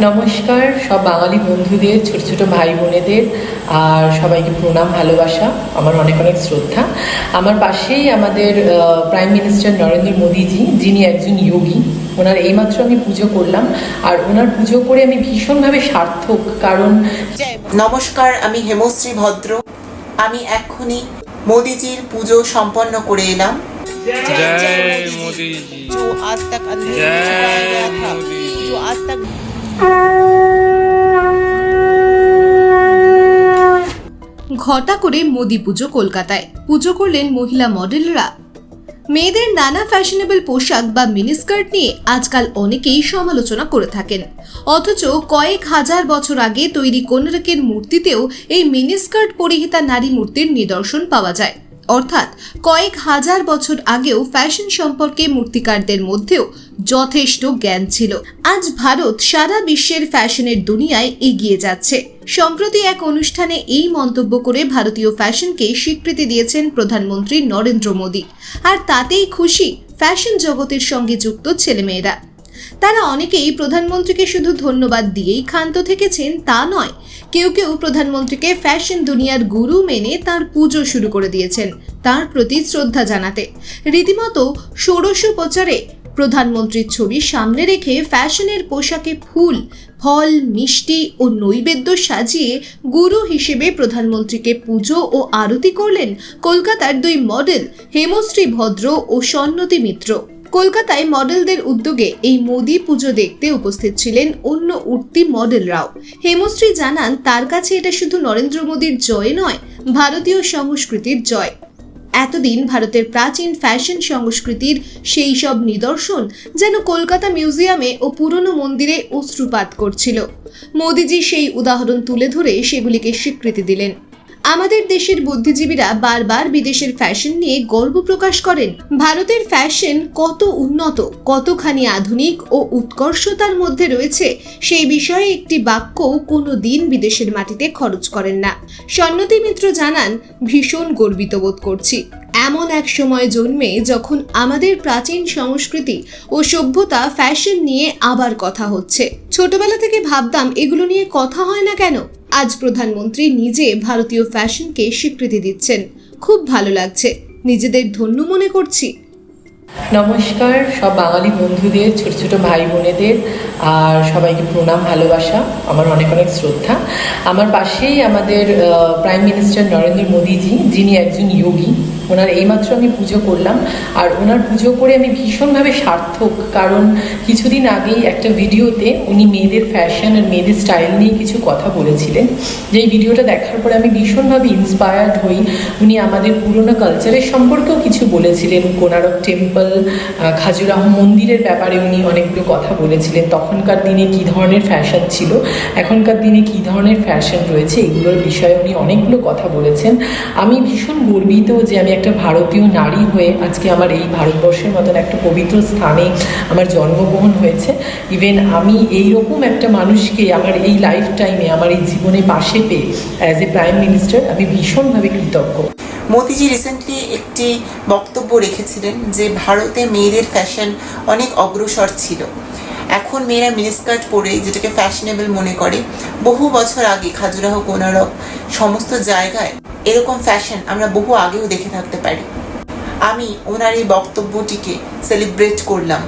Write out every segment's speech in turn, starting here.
নমস্কার সব বাঙালি বন্ধুদের ছোট ছোট ভাই বোনেদের আর সবাইকে প্রণাম ভালোবাসা আমার অনেক অনেক শ্রদ্ধা আমার পাশেই আমাদের প্রাইম মিনিস্টার নরেন্দ্র মোদীজি যিনি একজন যোগী ওনার এইমাত্র আমি পুজো করলাম আর ওনার পুজো করে আমি ভীষণভাবে সার্থক কারণ নমস্কার আমি হেমশ্রী ভদ্র আমি এক্ষুনি মোদিজির পুজো সম্পন্ন করে এলাম जय मोदी जी जो आज तक अंधेरे में छुपाया जय गया था मोदी जी जो आज तक ঘটা করে মোদি পুজো কলকাতায়। পুজো করলেন মহিলা মডেলরা। মেয়েদের নানা ফ্যাশনেবল পোশাক বা মিনিস্কার্ট নিয়ে আজকাল অনেকেই সমালোচনা করে থাকেন। অথচ কয়েক হাজার বছর আগে তৈরি কোনরকের মূর্তিতেও এই মিনিস্কার্ট পরিহিতা নারী মূর্তির নিদর্শন পাওয়া যায়। অর্থাৎ কয়েক হাজার বছর আগেও ফ্যাশন সম্পর্কে মূর্তিকারদের মধ্যেও যথেষ্ট জ্ঞান ছিল। আজ ভারত সারা বিশ্বের ফ্যাশনের দুনিয়ায় এগিয়ে যাচ্ছে। সম্প্রতি এক অনুষ্ঠানে এই মন্তব্য করে ভারতীয় ফ্যাশনকে স্বীকৃতি দিয়েছেন প্রধানমন্ত্রী নরেন্দ্র মোদী। আর তাতেই খুশি ফ্যাশন জগতের সঙ্গে যুক্ত ছেলেমেয়েরা। তারা অনেকেই প্রধানমন্ত্রীকে শুধু ধন্যবাদ দিয়েই ক্ষান্ত থেকেছেন, তা নয়, কেউ কেউ প্রধানমন্ত্রীকে ফ্যাশন দুনিয়ার গুরু মেনে তার পুজো শুরু করে দিয়েছেন, তার প্রতি শ্রদ্ধা জানাতে। রীতিমতো ষোড়শোপচারে প্রধানমন্ত্রীর ছবি সামনে রেখে ফ্যাশনের পোশাকে ফুল, ফল, মিষ্টি ও নৈবেদ্য সাজিয়ে গুরু হিসেবে প্রধানমন্ত্রীকে পুজো ও আরতি করলেন কলকাতার দুই মডেল হেমশ্রী ভদ্র ও সন্নতি মিত্র। কলকাতায় মডেলদের উদ্যোগে এই মোদি পুজো দেখতে উপস্থিত ছিলেন অন্য উঠতি মডেলরাও হেমশ্রী জানান, তার কাছে এটা শুধু নরেন্দ্র মোদীর জয় নয়, ভারতীয় সংস্কৃতির জয়। এতদিন ভারতের প্রাচীন ফ্যাশন সংস্কৃতির সেই সব নিদর্শন যেন কলকাতা মিউজিয়ামে ও পুরনো মন্দিরে অশ্রুপাত করছিল। মোদিজি সেই উদাহরণ তুলে ধরে সেগুলিকে স্বীকৃতি দিলেন। আমাদের দেশের বুদ্ধিজীবীরা বারবার বিদেশের ফ্যাশন নিয়ে গর্ব প্রকাশ করেন। ভারতের ফ্যাশন কত উন্নত, কতখানি আধুনিক ও উৎকর্ষতার মধ্যে রয়েছে, সেই বিষয়ে একটি বাক্যও কোনো দিন বিদেশের মাটিতে খরচ করেন না। সন্নতি মিত্র জানান, ভীষণ গর্বিত বোধ করছি। এমন এক সময় জন্মে যখন আমাদের প্রাচীন সংস্কৃতি ও সভ্যতা ফ্যাশন নিয়ে আবার কথা হচ্ছে। ছোটবেলা থেকে ভাবতাম, এগুলো নিয়ে কথা হয় না কেন? আজ প্রধানমন্ত্রী নিজে ভারতীয় ফ্যাশনকে স্বীকৃতি দিচ্ছেন। খুব ভালো লাগছে। নিজেদের ধন্য মনে করছি। নমস্কার, সব বাঙালি বন্ধুদের, ছোট ছোট ভাই বোনেদের, আর সবাইকে প্রণাম, ভালোবাসা, আমার অনেক অনেক শ্রদ্ধা। আমার পাশেই আমাদের প্রাইম মিনিস্টার নরেন্দ্র মোদীজি, যিনি একজন যোগী। ওনার এইমাত্র আমি পুজো করলাম। আর ওনার পুজো করে আমি ভীষণভাবে সার্থক, কারণ কিছুদিন আগেই একটা ভিডিওতে উনি মেয়েদের ফ্যাশন আর মেয়েদের স্টাইল নিয়ে কিছু কথা বলেছিলেন। যেই ভিডিওটা দেখার পরে আমি ভীষণভাবে ইন্সপায়ার্ড হই। উনি আমাদের পুরোনো কালচারের সম্পর্কেও কিছু বলেছিলেন। কোনারক টেম্পল খাজুরাহ মন্দিরের ব্যাপারে উনি অনেকগুলো কথা বলেছিলেন। তখনকার দিনে কী ধরনের ফ্যাশন ছিল, এখনকার দিনে কী ধরনের ফ্যাশন রয়েছে, এগুলোর বিষয়ে উনি অনেকগুলো কথা বলেছেন। আমি ভীষণ গর্বিত যে আমি একটা ভারতীয় নারী হয়ে আজকে আমার এই ভারতবর্ষের মতন একটা পবিত্র স্থানে আমার জন্মগ্রহণ হয়েছে। ইভেন আমি এই রকম একটা মানুষকে আমার এই লাইফ টাইমে আমার এই জীবনে পাশে পেয়ে অ্যাজ এ প্রাইম মিনিস্টার আমি ভীষণভাবে কৃতজ্ঞ। মোদিজি রিসেন্টলি একটি বক্তব্য রেখেছিলেন যে ভারতে মেয়েদের ফ্যাশন অনেক অগ্রসর ছিল। এখন মেয়েরা মিনিস্কার্ট পরে যেটাকে ফ্যাশনেবল মনে করে, বহু বছর আগে খাজুরাহ, কোনারক সমস্ত জায়গায় এরকম ফ্যাশন আমরা বহু আগেও দেখে থাকতে পারি। আমি ওনার এই বক্তব্যটিকে সেলিব্রেট করলাম।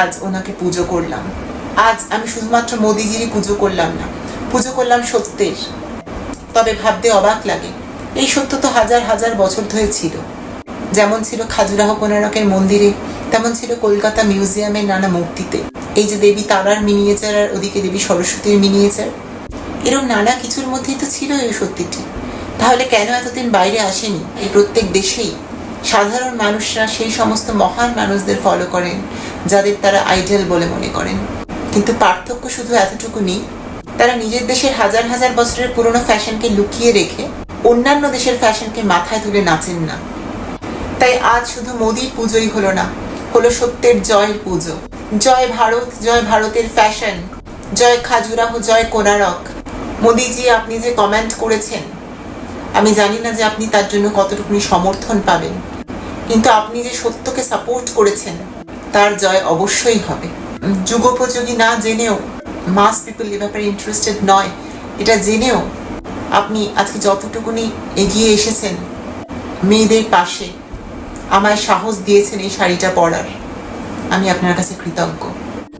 আজ ওনাকে পুজো করলাম। আজ আমি শুধুমাত্র মোদিজিরই পুজো করলাম না, পুজো করলাম সত্যের। তবে ভাবতে অবাক লাগে, এই সত্য তো হাজার হাজার বছর ধরে ছিল। যেমন ছিল খাজুরাহ কোনারকের মন্দিরে, তেমন ছিল কলকাতা মিউজিয়ামের নানা মূর্তিতে। এই যে দেবী তারার মিনিয়েচার আর ওদিকে দেবী সরস্বতীর মিনিয়েচার এরকম নানা কিছুর মধ্যেই তো ছিল এই সত্যিটি। তাহলে কেন এতদিন বাইরে আসেনি? এই প্রত্যেক দেশেই সাধারণ মানুষরা সেই সমস্ত মহান মানুষদের ফলো করেন, যাদের তারা আইডল বলে মনে করেন। কিন্তু পার্থক্য শুধু এতটুকু নেই তারা নিজের দেশের হাজার হাজার বছরের পুরনো ফ্যাশনকে লুকিয়ে রেখে অন্যান্য দেশের ফ্যাশনকে মাথায় তুলে নাচেন না। তাই আজ শুধু মোদির পুজোই হলো না, হলো সত্যের জয়ের পুজো। জয় ভারত, জয় ভারতের ফ্যাশন জয় খাজুরাহ, জয় কোনারক মোদিজি, আপনি যে কমেন্ট করেছেন আমি জানি না যে আপনি তার জন্য কতটুকুনি সমর্থন পাবেন। কিন্তু আপনি যে সত্যকে সাপোর্ট করেছেন, তার জয় অবশ্যই হবে। যুগোপযোগী না জেনেও মাস পিপল এ ব্যাপারে ইন্টারেস্টেড নয়, এটা জেনেও আপনি আজকে যতটুকুনি এগিয়ে এসেছেন, মেয়েদের পাশে আমায় সাহস দিয়েছেন এই শাড়িটা পরার। আমি আপনার কাছে কৃতজ্ঞ।